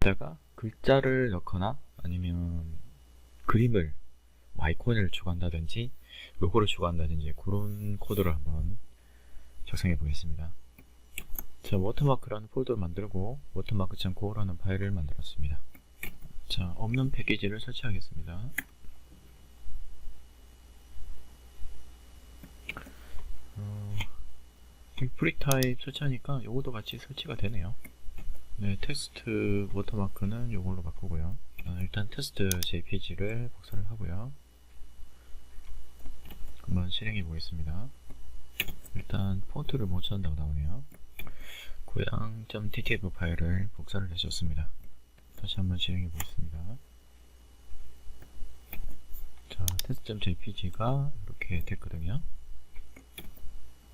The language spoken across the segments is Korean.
다가 글자를 넣거나 아니면 그림을 뭐 아이콘을 추가한다든지 로고를 추가한다든지 그런 코드를 한번 작성해 보겠습니다. 자, 워터마크라는 폴더를 만들고 워터마크.co라는 파일을 만들었습니다. 자, 없는 패키지를 설치하겠습니다. 어, 이 프리 타입 설치하니까 요것도 같이 설치가 되네요. 네, 텍스트 워터마크는 요걸로 바꾸고요. 아, 일단 테스트 JPG를 복사를 하고요. 한번 실행해 보겠습니다. 일단 폰트를 못 찾는다고 나오네요. 고양.ttf 파일을 복사를 해줬습니다. 다시 한번 실행해 보겠습니다. 자, test.jpg가 이렇게 됐거든요.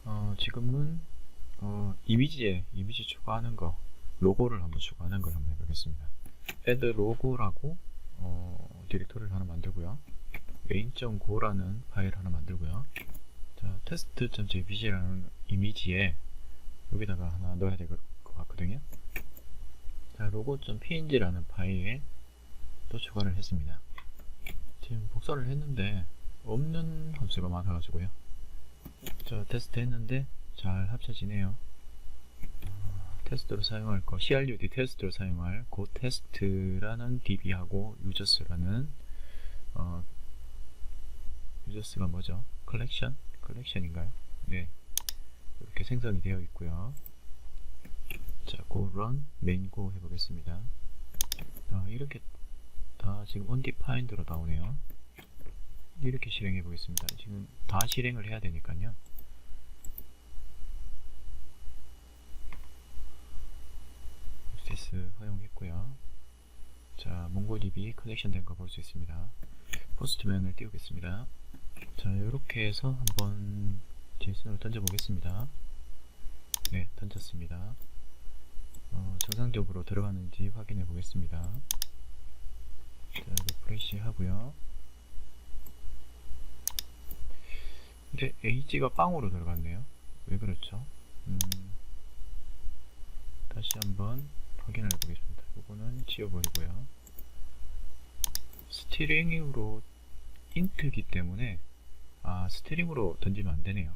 어, 지금은 어, 이미지에 이미지 추가하는 거 로고를 한번 추가하는 걸 한번 해보겠습니다. add 로고라고 어, 디렉토리를 하나 만들고요. main.go라는 파일 하나 만들고요. 자, test.jpg라는 이미지에 여기다가 하나 넣어야 될 것 같거든요. 자, 로고.png라는 파일에 또 추가를 했습니다. 지금 복사를 했는데 없는 함수가 많아가지고요. 자, 테스트 했는데 잘 합쳐지네요. 어, 테스트로 사용할 거 CRUD 테스트로 사용할 고 테스트라는 DB하고 유저스라는 어, 유저스가 뭐죠? 컬렉션? 컬렉션인가요? 네. 이렇게 생성이 되어 있고요. 자, go run main 해보겠습니다. 아, 이렇게 다 지금 undefined로 나오네요. 이렇게 실행해 보겠습니다. 지금 다 실행을 해야 되니까요. 액세스 허용했고요. 자, 몽고DB 커넥션 된 거 볼 수 있습니다. 포스트맨을 띄우겠습니다. 자, 이렇게 해서 한번 제이슨으로 던져 보겠습니다. 네, 던졌습니다. 어, 정상적으로 들어가는지 확인해 보겠습니다. 자, 리프레시 하고요. 근데 H가 빵으로 들어갔네요. 왜 그렇죠? 음, 다시 한번 확인을 해보겠습니다. 이거는 지워버리고요. 스트링으로 인트기 때문에 아 스트링으로 던지면 안 되네요.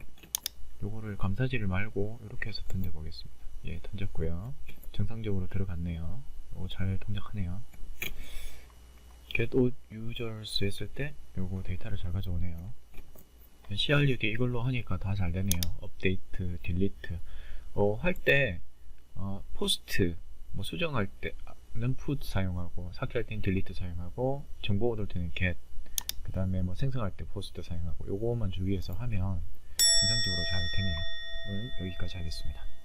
요거를 감사지를 말고 이렇게 해서 던져보겠습니다. 예, 던졌고요. 정상적으로 들어갔네요. 오, 잘 동작하네요. get all users 했을 때 요거 데이터를 잘 가져오네요. CRUD 이걸로 하니까 다 잘 되네요. 업데이트, 딜리트. 어, 할 때, 어, 포스트, 뭐 수정할 때는 put 사용하고, 삭제할 때는 딜리트 사용하고, 정보 얻을 때는 get, 그 다음에 뭐 생성할 때 포스트 사용하고, 요거만 주의해서 하면 정상적으로 잘 되네요. 오늘 여기까지 하겠습니다.